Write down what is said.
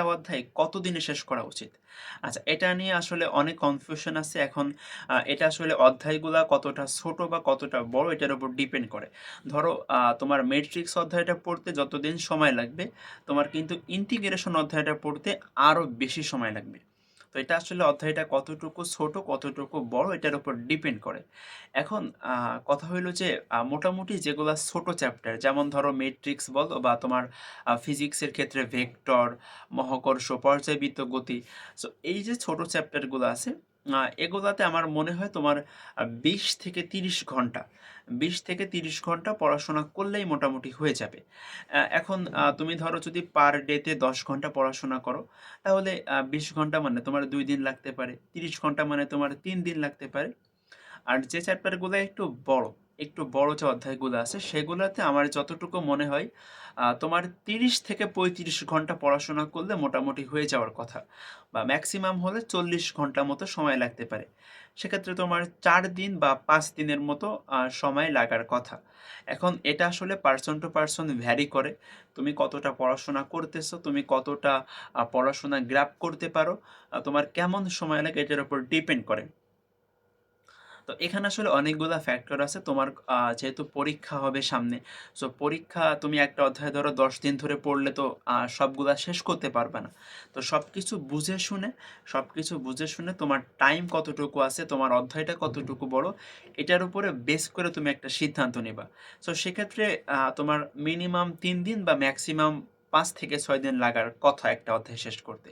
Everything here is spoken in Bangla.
একটা অধ্যায় কত দিনে শেষ করা উচিত? আচ্ছা এটা নিয়ে আসলে অনেক কনফিউশন আছে। এখন এটা আসলে অধ্যায়গুলা কতটা ছোট বা কতটা বড় এটার উপর ডিপেন্ড করে। ধরো তোমার মেট্রিক্স অধ্যায়টা পড়তে যতদিন সময় লাগবে, তোমার কিন্তু ইন্টিগ্রেশন অধ্যায়টা পড়তে আরও বেশি সময় লাগবে। তো এটা আসলে অধ্যায়টা কতটুকু ছোট, কতটুকু বড়, এটার উপর ডিপেন্ড করে। এখন কথা হইল যে মোটামুটি যেগুলো ছোট চ্যাপ্টার যেমন ধরো মেট্রিক্স বলো বা তোমার ফিজিক্সের ক্ষেত্রে ভেক্টর মহাকর্ষ, পর্যায়বৃত্ত গতি সো এই যে ছোট চ্যাপ্টারগুলো আছে এগুলাতে আমার মনে হয় তোমার বিশ থেকে তিরিশ ঘণ্টা, বিশ থেকে তিরিশ ঘণ্টা পড়াশোনা করলেই মোটামুটি হয়ে যাবে। এখন তুমি ধরো যদি পার ডেতে দশ ঘণ্টা পড়াশোনা করো, তাহলে বিশ ঘণ্টা মানে তোমার দুই দিন লাগতে পারে, তিরিশ ঘণ্টা মানে তোমার তিন দিন লাগতে পারে। আর যে চ্যাপ্টারগুলো একটু বড় একটু বড় যে অধ্যায়গুলো আছে, সেগুলোতে আমার যতটুকু মনে হয় তোমার তিরিশ থেকে পঁয়ত্রিশ ঘণ্টা পড়াশোনা করলে মোটামুটি হয়ে যাওয়ার কথা। বা ম্যাক্সিমাম হলে চল্লিশ ঘণ্টা মতো সময় লাগতে পারে। সেক্ষেত্রে তোমার চার দিন বা পাঁচ দিনের মতো সময় লাগার কথা। এখন এটা আসলে পার্সন টু পার্সন ভ্যারি করে। তুমি কতটা পড়াশোনা করতেছো, তুমি কতটা পড়াশোনা গ্র্যাপ করতে পারো তোমার কেমন সময় লাগে এটার উপর ডিপেন্ড করে। তো এখানে আসলে অনেকগুলা ফ্যাক্টর আছে। তোমার যেহেতু পরীক্ষা হবে সামনে সো পরীক্ষা তুমি একটা অধ্যায় ধরো দশ দিন ধরে পড়লে তো সবগুলা শেষ করতে পারবে না। তো সব কিছু বুঝে শুনে সব কিছু বুঝে শুনে তোমার টাইম কতটুকু আছে, তোমার অধ্যায়টা কতটুকু বড়, এটার উপরে বেস করে তুমি একটা সিদ্ধান্ত নেবা। সো সেক্ষেত্রে তোমার মিনিমাম তিন দিন বা ম্যাক্সিমাম পাঁচ থেকে ছয় দিন লাগার কথা একটা অধ্যায় শেষ করতে।